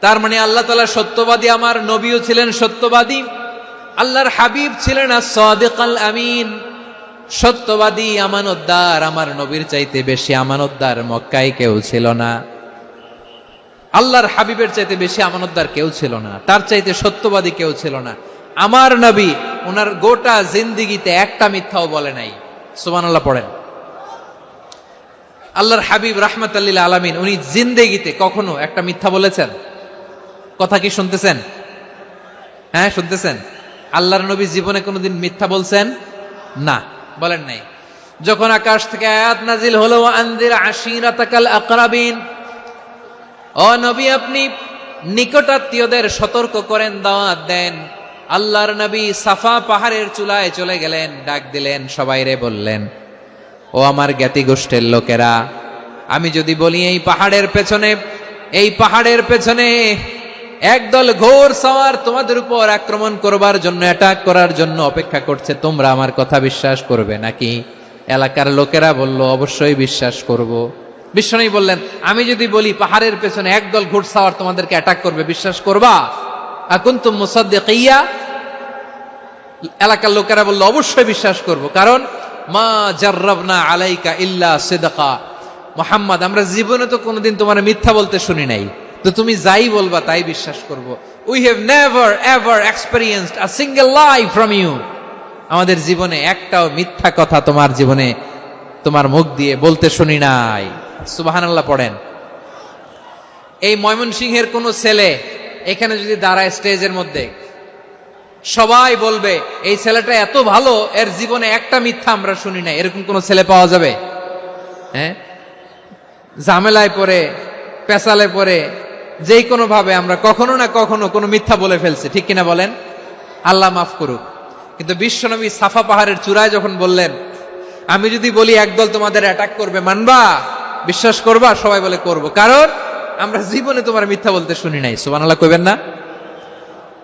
তার মানে আল্লাহ তালা সত্যবাদী, আমার নবীও ছিলেন সত্যবাদী, আল্লাহর হাবিব ছিলেন আমিন। সত্যবাদী, আমানতদার, আমার নবীর চাইতে বেশি আমানতদার মক্কায় কেউ ছিল না। আল্লাহর হাবিবের চাইতে বেশি আমানতদার কেউ ছিল না, তার চাইতে সত্যবাদী কেউ ছিল না। আমার নবী ওনার গোটা জিন্দিগিতে একটা মিথ্যাও বলে নাই। সুবান আল্লাহ পড়েন। আল্লাহর হাবিব রাহমাতাল্লিল আলামিন, উনি জিন্দেগিতে কখনো একটা মিথ্যা বলেছেন? কথা কি শুনতেছেন? হ্যাঁ শুনতেছেন? আল্লাহর নবী জীবনে কোনোদিন মিথ্যা বলছেন? না, বলেন নাই। যখন আকাশ থেকে আয়াত নাজিল হলো আন্দির আশিরাতাকাল আকরাবিন ও নবী, আপনি নিকটাত্মীয়দের সতর্ক করেন, দাওয়াত দেন। আল্লাহর নবী সাফা পাহাড়ের চুলায় চলে গেলেন, ডাক দিলেন, সবাই রে বললেন, ও আমার জ্ঞাতি গোষ্ঠের লোকেরা, আমি যদি বলি এই পাহাড়ের পেছনে, এই পাহাড়ের পেছনে একদল ঘোর সওয়ার তোমাদের উপর আক্রমণ করবার জন্য অ্যাটাক করার জন্য অপেক্ষা করছে। তোমরা আমার কথা বিশ্বাস করবে নাকি? এলাকার লোকেরা বলল, অবশ্যই বিশ্বাস করব। বিশ্বনবী বললেন, আমি যদি বলি পাহাড়ের পেছনে একদল ঘোড়সাওয়ার তোমাদেরকে অ্যাটাক করবে, বিশ্বাস করবা? এখন তুম মুসাদ্দিকিয়া? এলাকার লোকেরা বলল, অবশ্যই বিশ্বাস করব, কারণ মা জার্রাবনা আলাইকা ইল্লা সিদকা। মোহাম্মদ, আমরা জীবনে তো কোনোদিন তোমার মিথ্যা বলতে শুনি নাই। তো তুমি যাই বলবা, তাই বিশ্বাস করব। We have never ever experienced a single lie from you আমাদের জীবনে একটাও মিথ্যা কথা তোমার জীবনে, তোমার মুখ দিয়ে বলতে শুনি নাই। সুবাহানাল্লাহ পড়েন। এই ময়মনসিংহের কোনো ছেলে এখানে যদি দাঁড়ায় স্টেজের মধ্যে, সবাই বলবে, এই ছেলেটা এত ভালো, এর জীবনে একটা মিথ্যা আমরা শুনি না এরকম কোন ছেলে পাওয়া যাবে? হ্যাঁ? ঝামেলায় পড়ে পেশালে পড়ে যেই কোনো ভাবে আমরা কখনো না কখনো কোনো মিথ্যা বলে ফেলছি, ঠিক কিনা বলেন? আল্লাহ মাফ করুক। কিন্তু বিশ্বনবী সাফা পাহাড়ের চূড়ায় যখন বললেন, আমি যদি বলি একদল তোমাদের অ্যাটাক করবে, মানবা? বিশ্বাস করবা? সবাই বলে করব। কারণ আমরা জীবনে তোমার মিথ্যা বলতে শুনি নাই। সুবহানাল্লাহ কইবেন না?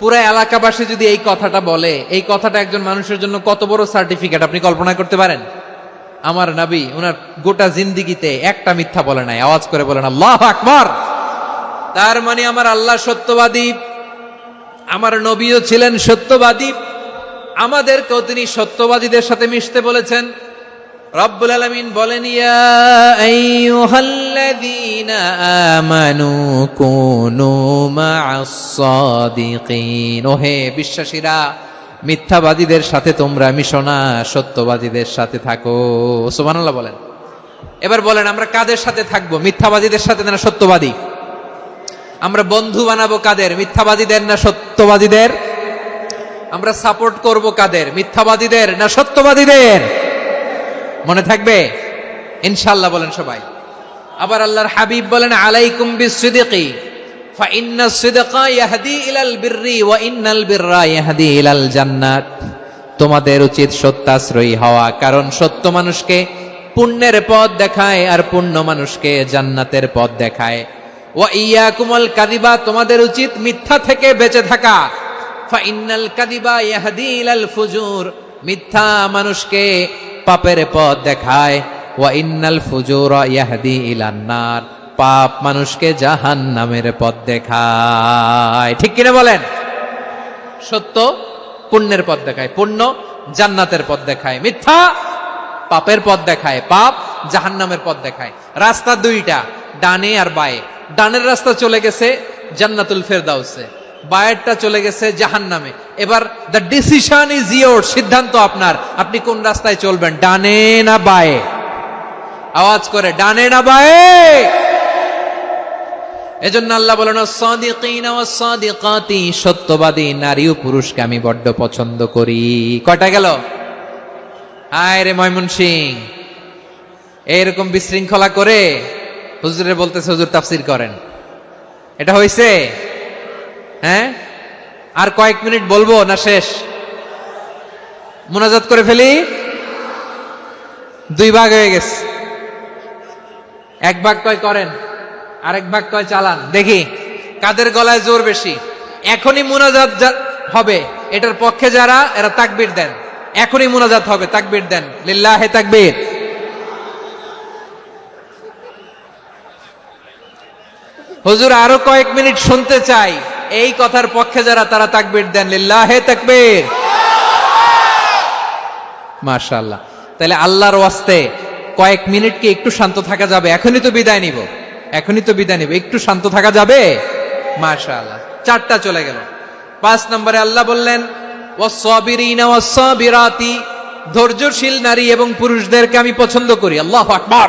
পুরো এলাকাবাসী যদি এই কথাটা বলে, এই কথাটা একজন মানুষের জন্য কত বড় সার্টিফিকেট আপনি কল্পনা করতে পারেন? আমার নাবি, ওনার গোটা জিন্দিগিতে একটা মিথ্যা বলে নাই। আওয়াজ করে বলেন, আল্লাহ আকবার! তার মানে আমার আল্লাহ সত্যবাদী, আমার নবীও ছিলেন সত্যবাদী, আমাদেরকেও তিনি সত্যবাদীদের সাথে মিশতে বলেছেন। রব্বুল আলামিন বলেন বিশ্বাসীরা, মিথ্যাবাদীদের সাথে তোমরা মিশো না, সত্যবাদীদের সাথে থাকো। সুবহানাল্লাহ বলেন। এবার বলেন, আমরা কাদের সাথে থাকব? মিথ্যাবাদীদের সাথে না সত্যবাদী? আমরা বন্ধু বানাবো কাদের? মিথ্যাবাদীদের না সত্যবাদীদের? আমরা সাপোর্ট করব কাদের? মিথ্যাবাদীদের না সত্যবাদীদের? মনে থাকবে? ইনশাল্লাহ বলেন সবাই। আবার আল্লাহর হাবিব বলেন, আলাইকুম বিসিদিকি ফাইন্না সিদকা ইয়াহদি ইলাল বিররি ওয়া ইন্নাল বিররা ইয়াহদি ইলাল জান্নাত। তোমাদের উচিত সত্যাশ্রয়ী হওয়া, কারণ সত্য মানুষকে পুণ্যের পথ দেখায় আর পুণ্য মানুষকে জান্নাতের পথ দেখায়। ওয়া ইয়াকুমুল কাদিবা তোমাদের উচিত মিথ্যা থেকে বেঁচে থাকা। ফাইনাল কাদিবা ইয়াহদি ইলাল ফুজুর, মিথ্যা মানুষকে পাপের পথ দেখায়। ওয়া ইন্নাল ফুজুর ইয়াহদি ইলান নার, পাপ মানুষকে জাহান পথ দেখায়। ঠিক কিনা বলেন? সত্য, পুণ্যের পথ দেখায়। পুণ্য জান্নাতের পথ দেখায়। মিথ্যা পাপের পথ দেখায়। পাপ জাহান্নামের পথ দেখায়। রাস্তা দুইটা, ডানে আর বায়ে। ডানের রাস্তা চলে গেছে জান্নাতুল ফেরদাউসে, বায়েরটা চলে গেছে জাহান্নামে। এবার দ্য ডিসিশন ইজ ইয়োর সিদ্ধান্ত আপনার। আপনি কোন রাস্তায় চলবেন, ডানে না বায়ে? আওয়াজ করে, ডানে না বায়ে? এজন্য আল্লাহ বলেন সাদিকাতি, সত্যবাদী নারী ও পুরুষকে আমি বড্ড পছন্দ করি। কয়টা গেল? আয় রে ময়মন সিং এরকম বিশৃঙ্খলা করে হুজুরে বলতেছে, হুজুর, তাফসির করেন। এটা হয়েছে হ্যাঁ? আর কয়েক মিনিট বলব না শেষ? মোনাজাত করে ফেলি? দুই ভাগ হয়ে গেছে। এক ভাগ কয় করেন, আরেক ভাগ কয় চালান। দেখি, কাদের গলায় জোর বেশি? এখনই মোনাজাত হবে, এটার পক্ষে যারা, এরা তাকবির দেন। এখনই মোনাজাত হবে, তাকবির দেন। লিল্লাহে তাকবীর। হুজুর, আরও কয়েক মিনিট শুনতে চাই। এই কথার পক্ষে যারা, তারা তাকবির দেন। লিল্লাহে তাকবীর। মাশাআল্লাহ। তাহলে আল্লাহর ওয়াস্তে কয়েক মিনিট কি একটু শান্ত থাকা যাবে? এখনই তো বিদায় নিব। এখনই তো বিদায় নিব। একটু শান্ত থাকা যাবে? মাশাআল্লাহ। চারটা চলে গেল। পাঁচ নম্বরে আল্লাহ বললেন ধৈর্যশীল নারী এবং পুরুষদেরকে আমি পছন্দ করি। আল্লাহু আকবার।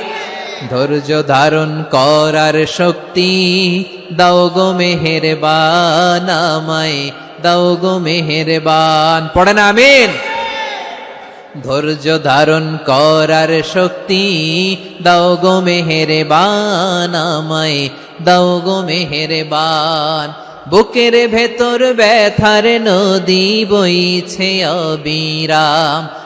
ধৈর্য ধারণ করার শক্তি দাও গো মেহেরবান আমায়, দাও গো মেহেরবান। পড়েন আমিন। ধৈর্য ধারণ করার শক্তি দাও গো মেহেরবান আমায়, দাও গো মেহেরবান। বুকের ভেতর ব্যথার নদী বইছে অবিরাম।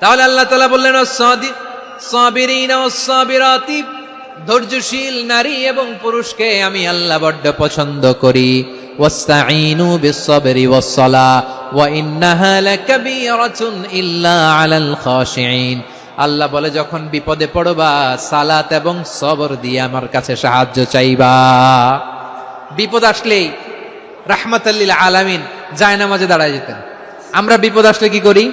তাহলে আল্লাহ তালা বললেন ধৈর্যশীল নারী এবং পুরুষকে আমি আল্লাহ বড্ড পছন্দ করি। ওয়া আল্লাহ বলে, যখন বিপদে পড়বা, সালাত এবং সবর দিয়ে আমার কাছে সাহায্য চাইবা। বিপদ আসলেই রাহমাতাল্লিল আলামিন যায় নামাজে দাঁড়ায় যেতেন। আমরা বিপদ আসলে কি করি?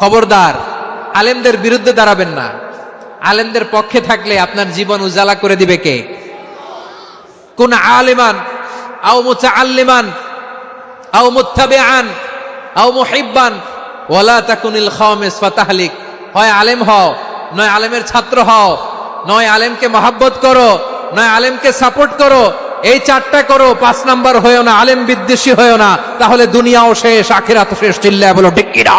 খবরদার, আলেমদের বিরুদ্ধে দাঁড়াবেন না। আলেমদের পক্ষে থাকলে আপনার জীবন উজালা করে দিবে কে? কোন আলিমান, আও হয় আলেম হও, নয় আলেমের ছাত্র হও, নয় আলেমকে করো, নয় আলেমকে সাপোর্ট করো, এই করো, পাঁচ না, আলেম বিদ্বেষী না, তাহলে দুনিয়াও শেষ আখিরাত শেষ, চিল্লায় বলো কিনা?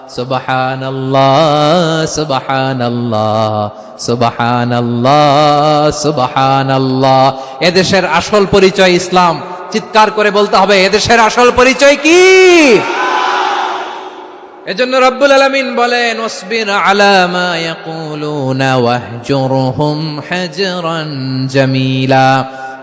সুবহান আল্লাহ এদেশের আসল পরিচয় ইসলাম। চিৎকার করে বলতে হবে, এদেশের আসল পরিচয় কি? এজন্য রব্বুল আলামিন বলেন ওসবির আলা মা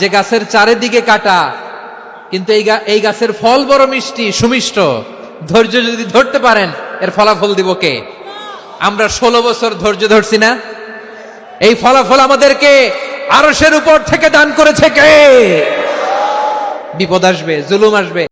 যে গাছের চারিদিকে কাটা, কিন্তু এই এই গাছের ফল বড় মিষ্টি, সুমিষ্ট। ধৈর্য যদি ধরতে পারেন, এর ফলাফল দিব কে? আমরা ষোলো বছর ধৈর্য ধরছি না? এই ফলাফল আমাদেরকে আরসের উপর থেকে দান করেছে কে? বিপদ আসবে, জুলুম আসবে।